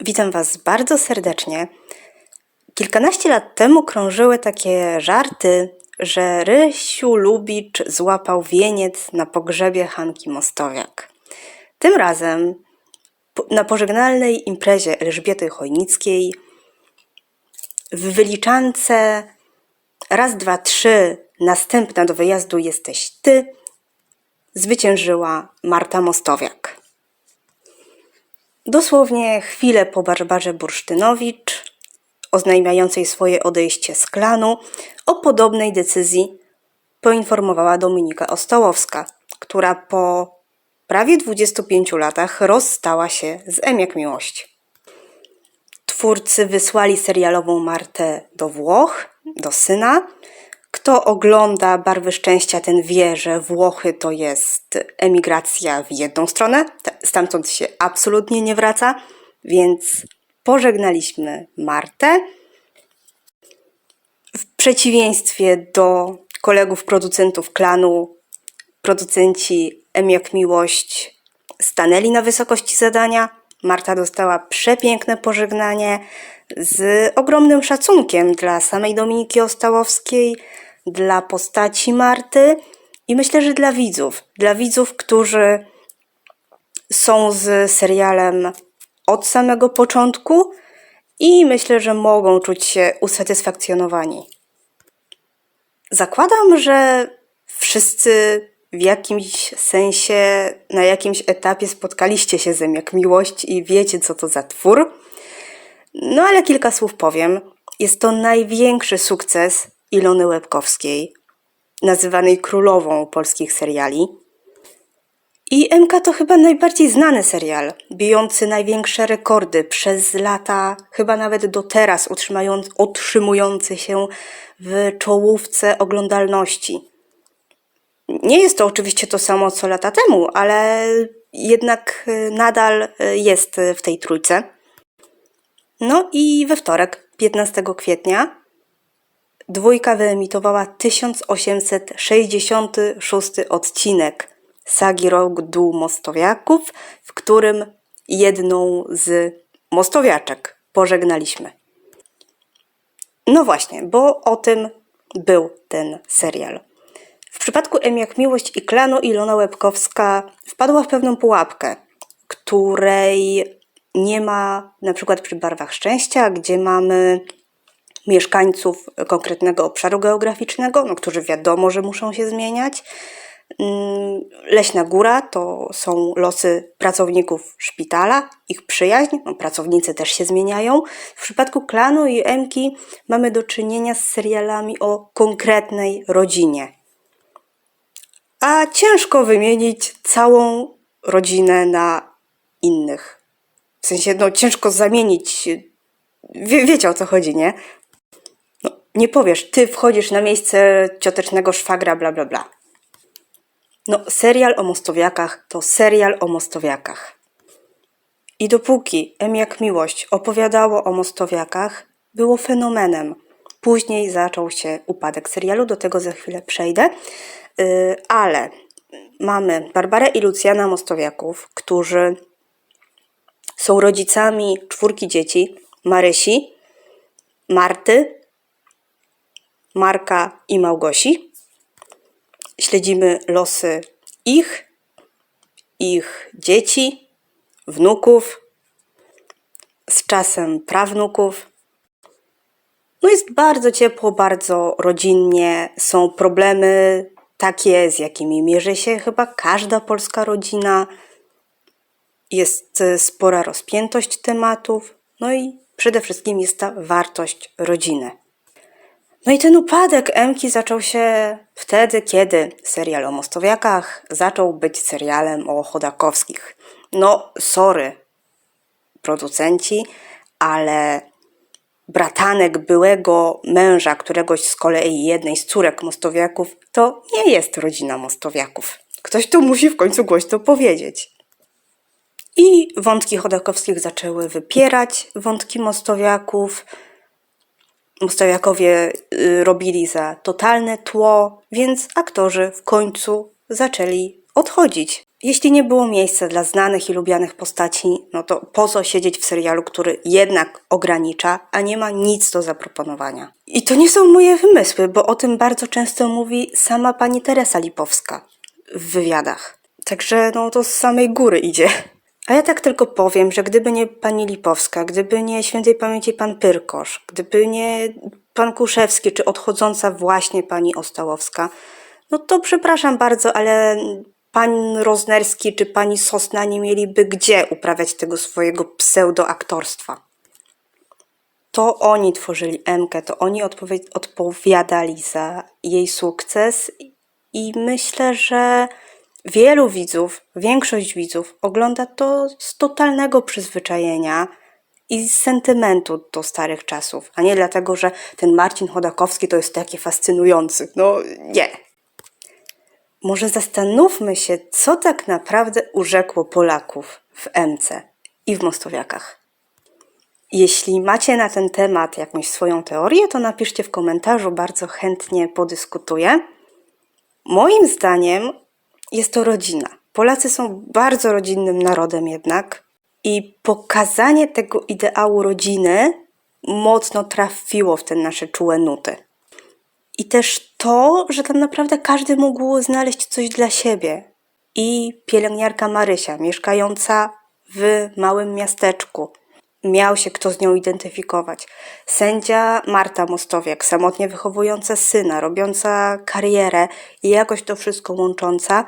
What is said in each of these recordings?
Witam Was bardzo serdecznie. Kilkanaście lat temu krążyły takie żarty, że Rysiu Lubicz złapał wieniec na pogrzebie Hanki Mostowiak. Tym razem na pożegnalnej imprezie Elżbiety Chojnickiej w wyliczance raz, dwa, trzy, następna do wyjazdu jesteś ty, zwyciężyła Marta Mostowiak. Dosłownie chwilę po Barbarze Bursztynowicz, oznajmiającej swoje odejście z klanu, o podobnej decyzji poinformowała Dominika Ostołowska, która po prawie 25 latach rozstała się z M jak miłość. Twórcy wysłali serialową Martę do Włoch, do syna. Kto ogląda Barwy Szczęścia, ten wie, że Włochy to jest emigracja w jedną stronę. Stamtąd się absolutnie nie wraca, więc pożegnaliśmy Martę. W przeciwieństwie do kolegów producentów klanu, producenci M jak Miłość stanęli na wysokości zadania. Marta dostała przepiękne pożegnanie z ogromnym szacunkiem dla samej Dominiki Ostałowskiej, dla postaci Marty i myślę, że dla widzów. Dla widzów, którzy są z serialem od samego początku i myślę, że mogą czuć się usatysfakcjonowani. Zakładam, że wszyscy w jakimś sensie, na jakimś etapie spotkaliście się ze jak miłość i wiecie, co to za twór. No ale kilka słów powiem. Jest to największy sukces Ilony Łebkowskiej, nazywanej królową polskich seriali. I MK to chyba najbardziej znany serial, bijący największe rekordy przez lata, chyba nawet do teraz utrzymujący się w czołówce oglądalności. Nie jest to oczywiście to samo co lata temu, ale jednak y, nadal y, jest w tej trójce. No i we wtorek, 15 kwietnia, dwójka wyemitowała 1866 odcinek sagi Rodu Mostowiaków, w którym jedną z mostowiaczek pożegnaliśmy. No właśnie, bo o tym był ten serial. W przypadku M jak Miłość i klanu Ilona Łebkowska wpadła w pewną pułapkę, której nie ma na przykład przy Barwach Szczęścia, gdzie mamy mieszkańców konkretnego obszaru geograficznego, no, którzy wiadomo, że muszą się zmieniać. Mm, Leśna Góra to są losy pracowników szpitala, ich przyjaźń, no, pracownicy też się zmieniają. W przypadku klanu i Emki mamy do czynienia z serialami o konkretnej rodzinie. A ciężko wymienić całą rodzinę na innych. W sensie, no ciężko zamienić. Wie, wiecie o co chodzi, nie? Nie powiesz, ty wchodzisz na miejsce ciotecznego szwagra, bla, bla, bla. No, serial o Mostowiakach to serial o Mostowiakach. I dopóki M jak Miłość opowiadało o Mostowiakach, było fenomenem. Później zaczął się upadek serialu, do tego za chwilę przejdę. Yy, ale mamy Barbarę i Lucjana Mostowiaków, którzy są rodzicami czwórki dzieci, Marysi, Marty, Marka i Małgosi. Śledzimy losy ich, ich dzieci, wnuków, z czasem prawnuków. No jest bardzo ciepło, bardzo rodzinnie. Są problemy takie, z jakimi mierzy się chyba każda polska rodzina. Jest e, spora rozpiętość tematów, no i przede wszystkim jest ta wartość rodziny. No i ten upadek Emki zaczął się wtedy, kiedy serial o Mostowiakach zaczął być serialem o Chodakowskich. No, sorry, producenci, ale bratanek byłego męża któregoś z kolei jednej z córek Mostowiaków to nie jest rodzina Mostowiaków. Ktoś tu musi w końcu głośno powiedzieć. I wątki Chodakowskich zaczęły wypierać wątki Mostowiaków. Mostowiakowie y, robili za totalne tło, więc aktorzy w końcu zaczęli odchodzić. Jeśli nie było miejsca dla znanych i lubianych postaci, no to po co siedzieć w serialu, który jednak ogranicza, a nie ma nic do zaproponowania? I to nie są moje wymysły, bo o tym bardzo często mówi sama pani Teresa Lipowska w wywiadach. Także no to z samej góry idzie. A ja tak tylko powiem, że gdyby nie pani Lipowska, gdyby nie świętej pamięci pan Pyrkosz, gdyby nie pan Kuszewski, czy odchodząca właśnie pani Ostałowska, no to przepraszam bardzo, ale pan Roznerski czy pani Sosna nie mieliby gdzie uprawiać tego swojego pseudoaktorstwa. To oni tworzyli Emkę, to oni odpowie- odpowiadali za jej sukces i myślę, że wielu widzów, większość widzów ogląda to z totalnego przyzwyczajenia i z sentymentu do starych czasów, a nie dlatego, że ten Marcin Chodakowski to jest taki fascynujący. No nie. Może zastanówmy się, co tak naprawdę urzekło Polaków w MC i w Mostowiakach. Jeśli macie na ten temat jakąś swoją teorię, to napiszcie w komentarzu, bardzo chętnie podyskutuję. Moim zdaniem jest to rodzina. Polacy są bardzo rodzinnym narodem jednak i pokazanie tego ideału rodziny mocno trafiło w te nasze czułe nuty. I też to, że tam naprawdę każdy mógł znaleźć coś dla siebie. I pielęgniarka Marysia, mieszkająca w małym miasteczku, miał się kto z nią identyfikować. Sędzia Marta Mostowiak, samotnie wychowująca syna, robiąca karierę i jakoś to wszystko łącząca,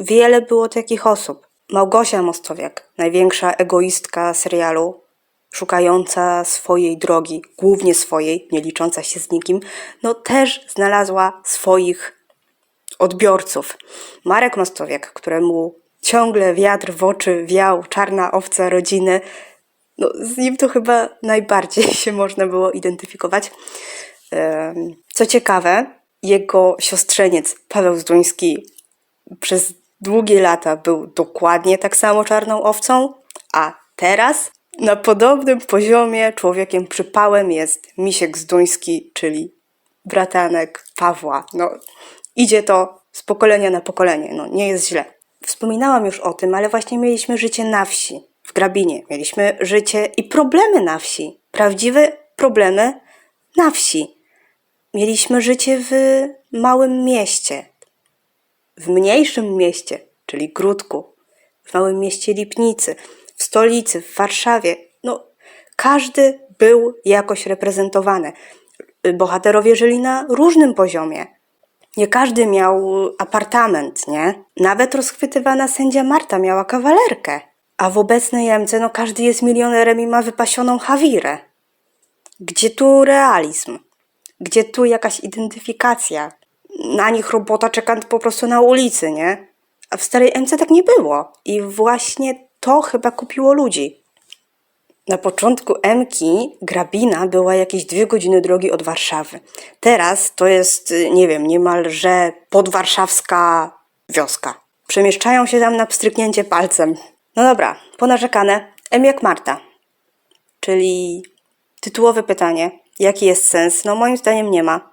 wiele było takich osób. Małgosia Mostowiak, największa egoistka serialu, szukająca swojej drogi, głównie swojej, nie licząca się z nikim, no też znalazła swoich odbiorców. Marek Mostowiak, któremu ciągle wiatr w oczy wiał, czarna owca rodziny, no z nim to chyba najbardziej się można było identyfikować. Co ciekawe, jego siostrzeniec Paweł Zduński przez długie lata był dokładnie tak samo czarną owcą, a teraz na podobnym poziomie człowiekiem przypałem jest Misiek Zduński, czyli bratanek Pawła. No, idzie to z pokolenia na pokolenie, no nie jest źle. Wspominałam już o tym, ale właśnie mieliśmy życie na wsi, w Grabinie. Mieliśmy życie i problemy na wsi. Prawdziwe problemy na wsi. Mieliśmy życie w małym mieście, w mniejszym mieście, czyli Grudku, w małym mieście Lipnicy, w stolicy, w Warszawie. No, każdy był jakoś reprezentowany. Bohaterowie żyli na różnym poziomie. Nie każdy miał apartament, nie? Nawet rozchwytywana sędzia Marta miała kawalerkę. A w obecnej Jemce, no każdy jest milionerem i ma wypasioną hawirę. Gdzie tu realizm? Gdzie tu jakaś identyfikacja? Na nich robota czeka po prostu na ulicy, nie? A w starej MC tak nie było. I właśnie to chyba kupiło ludzi. Na początku Emki Grabina była jakieś dwie godziny drogi od Warszawy. Teraz to jest, y, nie wiem, niemalże podwarszawska wioska. Przemieszczają się tam na pstryknięcie palcem. No dobra, ponarzekane. M jak Marta. Czyli tytułowe pytanie. Jaki jest sens? No moim zdaniem nie ma.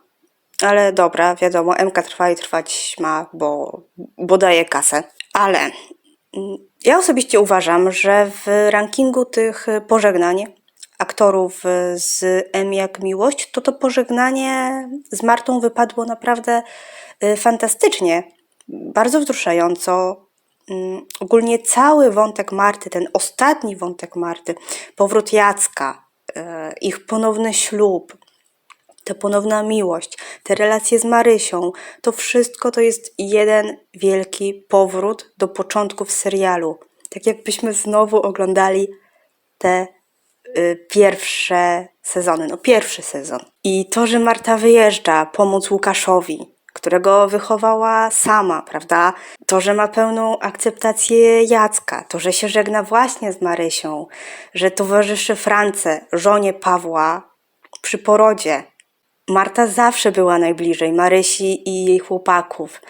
Ale dobra, wiadomo, MK trwa i trwać ma, bo, bo daje kasę. Ale mm, ja osobiście uważam, że w rankingu tych pożegnań aktorów z M jak Miłość, to to pożegnanie z Martą wypadło naprawdę y, fantastycznie, bardzo wzruszająco. Mm, Ogólnie cały wątek Marty, ten ostatni wątek Marty, powrót Jacka, y, ich ponowny ślub, ta ponowna miłość, te relacje z Marysią, to wszystko to jest jeden wielki powrót do początków serialu. Tak jakbyśmy znowu oglądali te y, pierwsze sezony, no pierwszy sezon. I to, że Marta wyjeżdża pomóc Łukaszowi, którego wychowała sama, prawda? To, że ma pełną akceptację Jacka, to, że się żegna właśnie z Marysią, że towarzyszy France, żonie Pawła przy porodzie, Marta zawsze była najbliżej Marysi i jej chłopaków.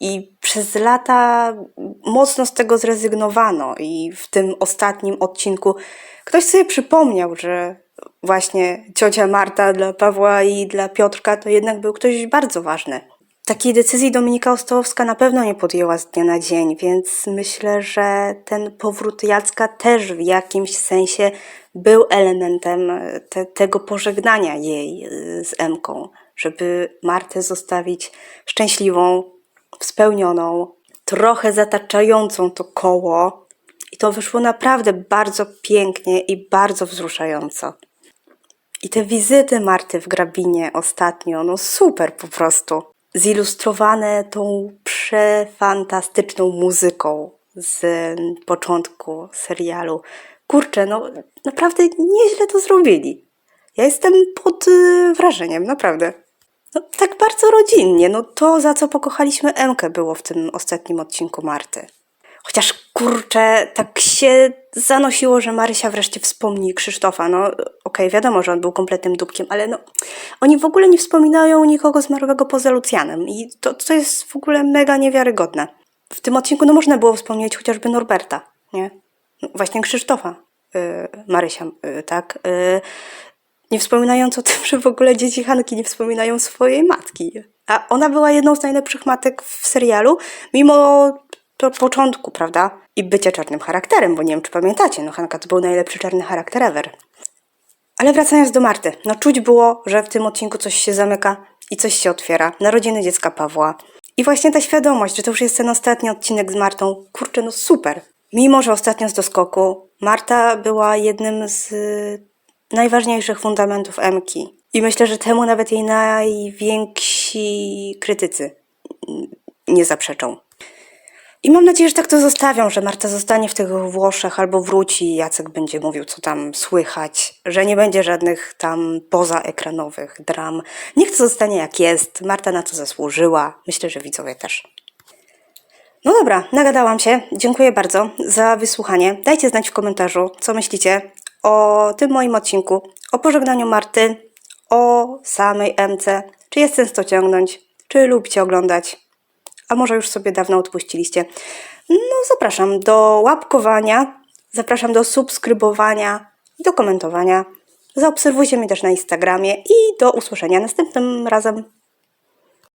I przez lata mocno z tego zrezygnowano. I w tym ostatnim odcinku ktoś sobie przypomniał, że właśnie ciocia Marta dla Pawła i dla Piotrka to jednak był ktoś bardzo ważny. Takiej decyzji Dominika Ostołowska na pewno nie podjęła z dnia na dzień, więc myślę, że ten powrót Jacka też w jakimś sensie był elementem e, te, tego pożegnania jej e, z Emką, żeby Martę zostawić szczęśliwą, spełnioną, trochę zataczającą to koło. I to wyszło naprawdę bardzo pięknie i bardzo wzruszająco. I te wizyty Marty w Grabinie ostatnio, no super po prostu. Zilustrowane tą przefantastyczną muzyką z początku serialu. Kurczę, no naprawdę nieźle to zrobili. Ja jestem pod y, wrażeniem, naprawdę. No, tak bardzo rodzinnie. No to, za co pokochaliśmy Emkę, było w tym ostatnim odcinku Marty. Chociaż kurczę, tak się zanosiło, że Marysia wreszcie wspomni Krzysztofa. No okej, wiadomo, że on był kompletnym dupkiem, ale no oni w ogóle nie wspominają nikogo zmarłego poza Lucjanem i to, to jest w ogóle mega niewiarygodne. W tym odcinku no można było wspomnieć chociażby Norberta, nie? No, właśnie Krzysztofa, yy, Marysia, yy, tak? Yy, nie wspominając o tym, że w ogóle dzieci Hanki nie wspominają swojej matki. A ona była jedną z najlepszych matek w serialu, mimo po początku, prawda? I bycia czarnym charakterem, bo nie wiem, czy pamiętacie, no Hanka to był najlepszy czarny charakter ever. Ale wracając do Marty, no czuć było, że w tym odcinku coś się zamyka i coś się otwiera. Narodziny dziecka Pawła. I właśnie ta świadomość, że to już jest ten ostatni odcinek z Martą, kurczę, no super. Mimo, że ostatnio z doskoku, Marta była jednym z y, najważniejszych fundamentów Emki. I myślę, że temu nawet jej najwięksi krytycy mm, nie zaprzeczą. I mam nadzieję, że tak to zostawią, że Marta zostanie w tych Włoszech albo wróci i Jacek będzie mówił, co tam słychać, że nie będzie żadnych tam pozaekranowych dram. Niech to zostanie jak jest. Marta na to zasłużyła. Myślę, że widzowie też. No dobra, nagadałam się. Dziękuję bardzo za wysłuchanie. Dajcie znać w komentarzu, co myślicie o tym moim odcinku, o pożegnaniu Marty, o samej MC. Czy jest sens to ciągnąć? Czy lubicie oglądać? A może już sobie dawno odpuściliście. No, zapraszam do łapkowania, zapraszam do subskrybowania, do komentowania. Zaobserwujcie mnie też na Instagramie i do usłyszenia następnym razem.